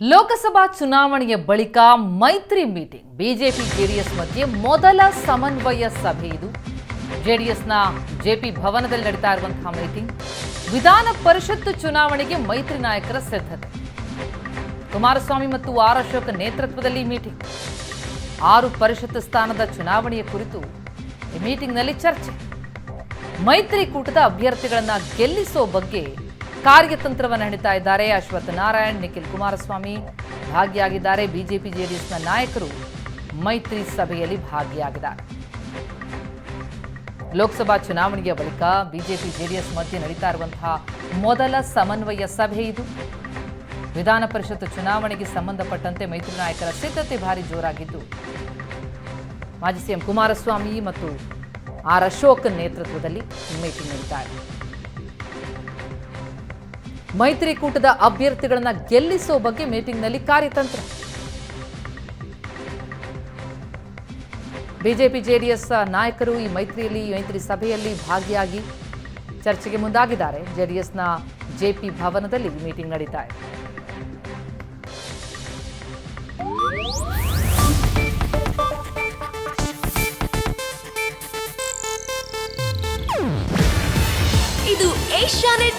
ಲೋಕಸಭಾ ಚುನಾವಣೆಯ ಬಳಿಕ ಮೈತ್ರಿ ಮೀಟಿಂಗ್. ಬಿಜೆಪಿ, ಜೆಡಿಎಸ್ ಮಧ್ಯೆ ಮೊದಲ ಸಮನ್ವಯ ಸಭೆ ಇದು. ಜೆಡಿಎಸ್ನ ಜೆಪಿ ಭವನದಲ್ಲಿ ನಡೀತಾ ಇರುವಂತಹ ಮೀಟಿಂಗ್. ವಿಧಾನ ಪರಿಷತ್ತು ಚುನಾವಣೆಗೆ ಮೈತ್ರಿ ನಾಯಕರ ಸಿದ್ಧತೆ. ಕುಮಾರಸ್ವಾಮಿ ಮತ್ತು ಆರ್ ಅಶೋಕ್ ನೇತೃತ್ವದಲ್ಲಿ ಮೀಟಿಂಗ್. ಆರು ಪರಿಷತ್ತು ಸ್ಥಾನದ ಚುನಾವಣೆಯ ಕುರಿತು ಈ ಮೀಟಿಂಗ್ನಲ್ಲಿ ಚರ್ಚೆ. ಮೈತ್ರಿಕೂಟದ ಅಭ್ಯರ್ಥಿಗಳನ್ನ ಗೆಲ್ಲಿಸೋ ಬಗ್ಗೆ ಕಾರ್ಯತಂತ್ರವನ್ನು ಹೆಣಿತಾ ಇದ್ದಾರೆ ಅಶ್ವಥ್ ನಾರಾಯಣ್, ನಿಖಿಲ್ ಕುಮಾರಸ್ವಾಮಿ. ಭಾಗಿಯಾಗಿದ್ದಾರೆ ಬಿಜೆಪಿ, ಜೆಡಿಎಸ್ನ ನಾಯಕರು. ಮೈತ್ರಿ ಸಭೆಯಲ್ಲಿ ಭಾಗಿಯಾಗಿದ್ದಾರೆ. ಲೋಕಸಭಾ ಚುನಾವಣೆಯ ಬಳಿಕ ಬಿಜೆಪಿ, ಜೆಡಿಎಸ್ ಮಧ್ಯೆ ನಡೀತಾ ಇರುವಂತಹ ಮೊದಲ ಸಮನ್ವಯ ಸಭೆ ಇದು. ವಿಧಾನ ಪರಿಷತ್ ಚುನಾವಣೆಗೆ ಸಂಬಂಧಪಟ್ಟಂತೆ ಮೈತ್ರಿ ನಾಯಕರ ಸಿದ್ಧತೆ ಭಾರಿ ಜೋರಾಗಿದ್ದು, ಮಾಜಿ ಸಿಎಂ ಕುಮಾರಸ್ವಾಮಿ ಮತ್ತು ಆರ್ ಅಶೋಕ್ ನೇತೃತ್ವದಲ್ಲಿ ಮೀಟಿಂಗ್ ನಡೀತಾ ಮೈತ್ರಿಕೂಟದ ಅಭ್ಯರ್ಥಿಗಳನ್ನು ಗೆಲ್ಲಿಸೋ ಬಗ್ಗೆ ಮೀಟಿಂಗ್ನಲ್ಲಿ ಕಾರ್ಯತಂತ್ರ. ಬಿಜೆಪಿ ಜೆಡಿಎಸ್ ನಾಯಕರು ಈ ಮೈತ್ರಿಯಲ್ಲಿ ಮೈತ್ರಿ ಸಭೆಯಲ್ಲಿ ಭಾಗಿಯಾಗಿ ಚರ್ಚೆಗೆ ಮುಂದಾಗಿದ್ದಾರೆ. ಜೆಡಿಎಸ್ನ ಜೆಪಿ ಭವನದಲ್ಲಿ ಮೀಟಿಂಗ್ ನಡೀತಾ ಇದೆ. ಇದು ಏಷ್ಯಾನೆಟ್